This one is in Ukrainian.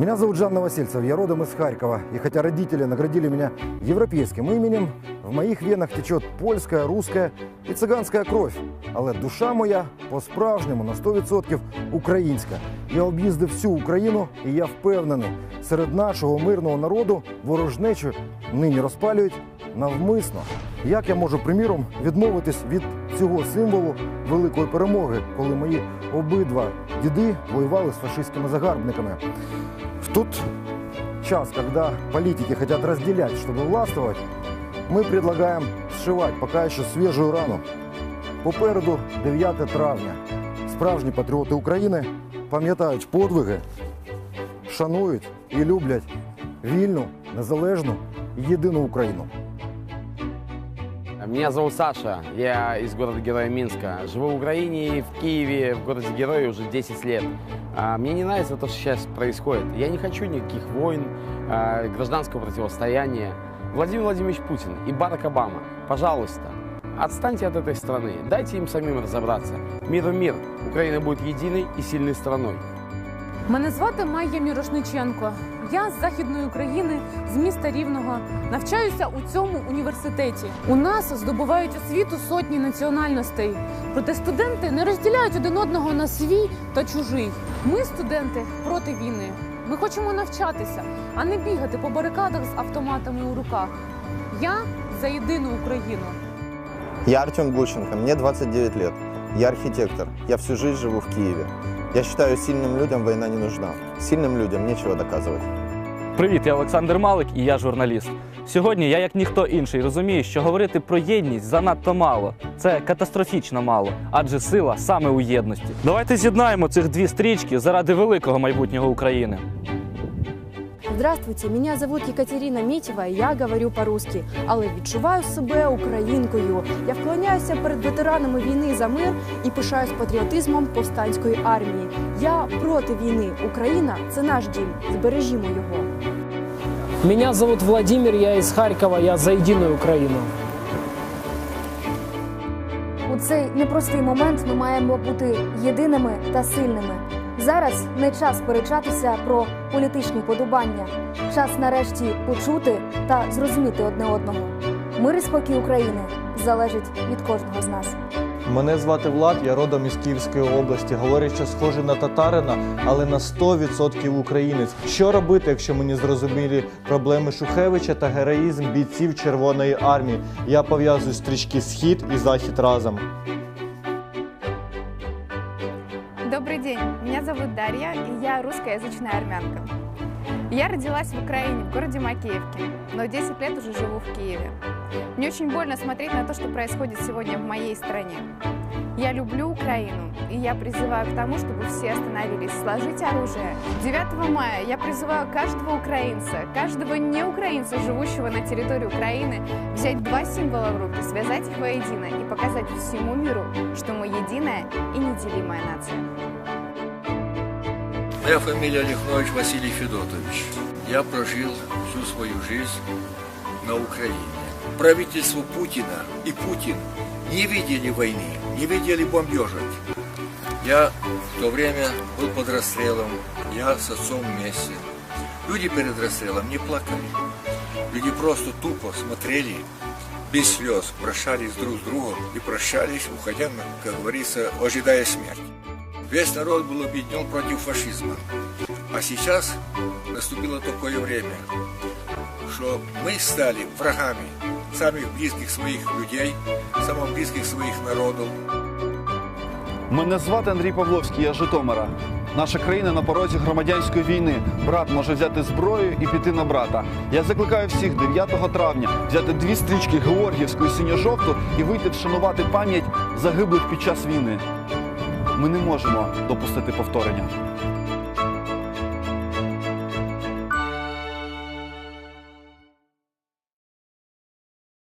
Меня зовут Жан Новосельцев, я родом из Харькова. И хотя родители наградили меня европейским именем, в моїх венах течет польська, руська і циганська кров. Але душа моя по-справжньому на 100% українська. Я об'їздив всю Україну, і я впевнений, серед нашого мирного народу ворожнечу нині розпалюють навмисно. Як я можу, приміром, відмовитись від цього символу великої перемоги, коли мої обидва діди воювали з фашистськими загарбниками? В тот час, когда политики хотят разделять, чтобы властвовать, мы предлагаем сшивать пока еще свежую рану. Попереду 9 травня. Справжні патріоти України пам'ятають подвиги, шанують і люблять вільну, незалежну єдину Україну. Меня зовут Саша, я из города-героя Минска. Живу в Украине и в Киеве, в городе-герое уже 10 лет. А, Мне не нравится то, что сейчас происходит. Я не хочу никаких войн, а, гражданского противостояния. Владимир Владимирович Путин и Барак Обама, пожалуйста, отстаньте от этой страны, дайте им самим разобраться. Миру мир, Украина будет единой и сильной страной. Мене звати Майя Мірошниченко. Я з західної України, з міста Рівного. Навчаюся у цьому університеті. У нас здобувають освіту сотні національностей. Проте студенти не розділяють один одного на свій та чужий. Ми, студенти, проти війни. Ми хочемо навчатися, а не бігати по барикадах з автоматами у руках. Я за єдину Україну. Я Артем Гущенко, мне 29 лет. Я архитектор. Я всю жизнь живу в Киеве. Я считаю, сильным людям война не нужна. Сильным людям нечего доказывать. Привіт, я Олександр Малик і я журналіст. Сьогодні я, як ніхто інший, розумію, що говорити про єдність занадто мало. Це катастрофічно мало, адже сила саме у єдності. Давайте з'єднаємо цих дві стрічки заради великого майбутнього України. Здравствуйте, меня зовут Екатерина Мітєва, і я говорю по-русски, але відчуваю себе українкою. Я вклоняюся перед ветеранами війни за мир і пишаюсь патріотизмом повстанської армії. Я проти війни. Україна це наш дім. Збережімо його. Меня зовут Владимир, я из Харькова, я за единую Украину. У цей непростий момент ми маємо бути єдиними та сильними. Зараз не час сперечатися про політичні подобання. Час нарешті почути та зрозуміти одне одного. Мир і спокій України залежить від кожного з нас. Мене звати Влад, я родом із Київської області. Говорять, що схожий на татарина, але на 100% українець. Що робити, якщо мені зрозумілі проблеми Шухевича та героїзм бійців Червоної армії? Я пов'язую стрічки Схід і Захід разом. Русскоязычная армянка. Я родилась в Украине, в городе Макеевке, но 10 лет уже живу в Киеве. Мне очень больно смотреть на то, что происходит сегодня в моей стране. Я люблю Украину, и я призываю к тому, чтобы все остановились, сложить оружие. 9 мая я призываю каждого украинца, каждого неукраинца, живущего на территории Украины, взять два символа в руки, связать их воедино и показать всему миру, что мы единая и неделимая нация. Моя фамилия Лихнович Василий Федотович. Я прожил всю свою жизнь на Украине. Правительство Путина и Путин не видели войны, не видели бомбежек. Я в то время был под расстрелом, я с отцом вместе. Люди перед расстрелом не плакали. Люди просто тупо смотрели, без слез, прощались друг с другом и прощались, уходя, как говорится, ожидая смерти. Весь народ был объединен против фашизма. А сейчас наступило такое время, что мы стали врагами самых близких своих людей, самых близких своих народов. Мене звати Андрій Павловський, я з Житомира. Наша країна на порозі громадянської війни. Брат може взяти зброю і піти на брата. Я закликаю всіх 9 травня взяти дві стрічки Георгіївську і синьо-жовту і вийти вшанувати пам'ять загиблих під час війни. Ми не можемо допустити повторення.